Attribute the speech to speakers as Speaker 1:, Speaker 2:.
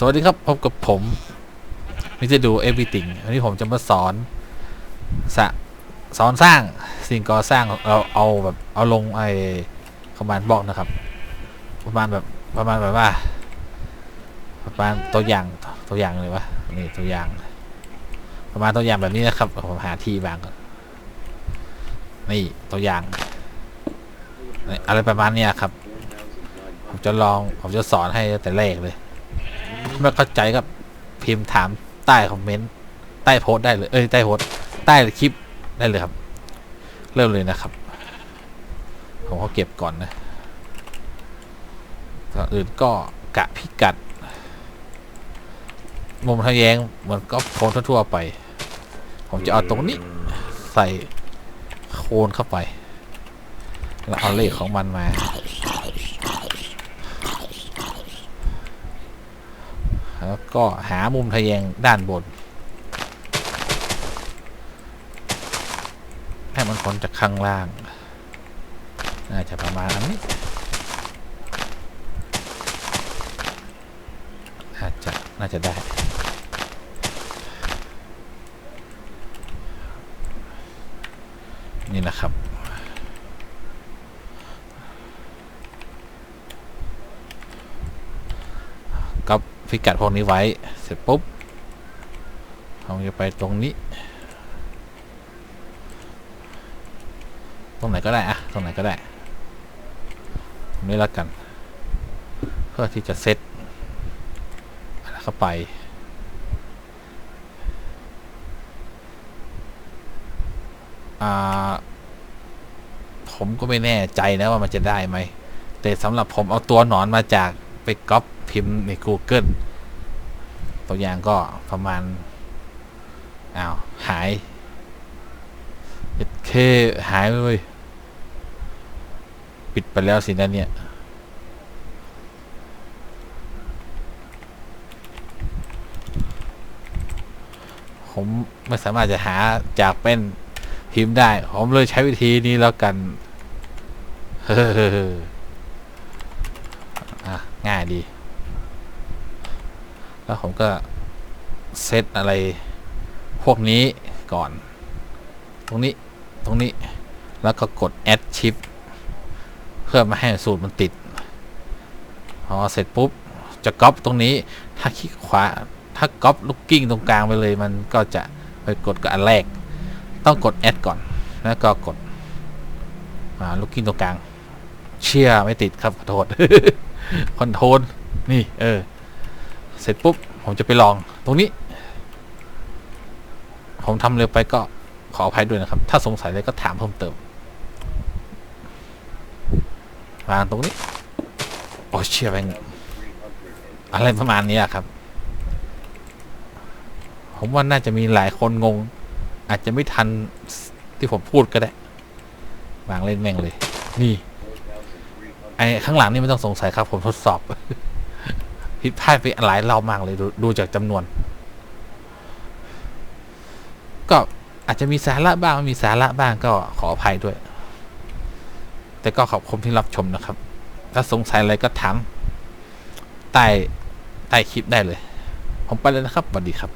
Speaker 1: สวัสดีครับ พบกับผมมิจะดู everything วันนี้ผมจะมาสอนสสอนสร้างสิ่งก่อสร้างเราเอาแบบเอาลงไอ้คอมมานด์บอกนะครับ ประมาณแบบประมาณแบบว่า ประมาณตัวอย่างตัวอย่างเลยวะนี่ตัวอย่าง ประมาณตัวอย่างแบบนี้นะครับผมหาที่วางก่อนนี่ตัวอย่างอะไรประมาณเนี้ยครับ ผมจะลองผมจะสอนให้แต่แรกเลย ไม่เข้าใจก็พิมพ์ถามใต้คอมเมนต์ใต้โพสต์ได้เลยเอ้ยใต้โพสต์ใต้คลิปได้เลยครับ เริ่มเลยนะครับ ผมเขาเก็บก่อนนะก่อนอื่นก็กะพิกัด มุมทะแยงเหมือนก็โพสต์ทั่วๆไป ผมจะเอาตรงนี้ ใส่โคนเข้าไป แล้วเอาเลขของมันมา แล้ว ก็หามุมทะแยงด้านบน ให้มันพ้นจากข้างล่าง น่าจะประมาณนี้น่าจะน่าจะได้นี่นะครับ ก็ พิกัดพวกนี้ไว้ เสร็จปุ๊บเราจะไปตรงนี้ ตรงไหนก็ได้อะตรงไหนก็ได้ตรงนี้แล้วกัน เพื่อที่จะเซตเข้าไปผมก็ไม่แน่ใจนะว่ามันจะได้ไหม แต่สำหรับผมเอาตัวหนอนมาจากไปก๊อป พิมพ์ใน Google ตัวอย่างก็ประมาณอ้าว หายเคหายไปเลยปิดไปแล้วสินะเนี่ยผมไม่สามารถจะหาจากเป็นพิมพ์ได้ ผมเลยใช้วิธีนี้แล้วกัน เฮ้ออะง่ายดี แล้วผมก็เซตอะไรพวกนี้ก่อน ตรงนี้ตรงนี้แล้วก็กด add shift เพื่อมาให้สูตรมันติด พอเสร็จปุ๊บ จะก๊อปตรงนี้ ถ้าคลิกขวา ถ้าก๊อปลูกกิ้งตรงกลางไปเลย มันก็จะไปกดกับอันแรก ต้องกด add ก่อน แล้วก็กดลูกกิ้งตรงกลาง เชื่อไม่ติดครับขอโทษคอนโทรลนี่ เออ เสร็จปุ๊บ ผมจะไปลองตรงนี้ ผมทำเร็วไปก็ขออภัยด้วยนะครับ ถ้าสงสัยอะไรก็ถามเพิ่มเติมวางตรงนี้ โอ้เชื่อไปงอะไรประมาณนี้ครับ ผมว่าน่าจะมีหลายคนงง อาจจะไม่ทันที่ผมพูดก็ได้วางเล่นแม่งเลย นี่ ไอ้ข้างหลังนี่ไม่ต้องสงสัยครับ ผมทดสอบ ผิดพลาดไปหลายรอบมากเลยดูดูจากจำนวน ก็อาจจะมีสาระบ้างม่มีสาระบ้างก็ขออภัยด้วย แต่ก็ขอบคุณที่รับชมนะครับ ถ้าสงสัยอะไรก็ถามใต้ใต้คลิปได้เลย ผมไปเลยนะครับสวัสดีครับ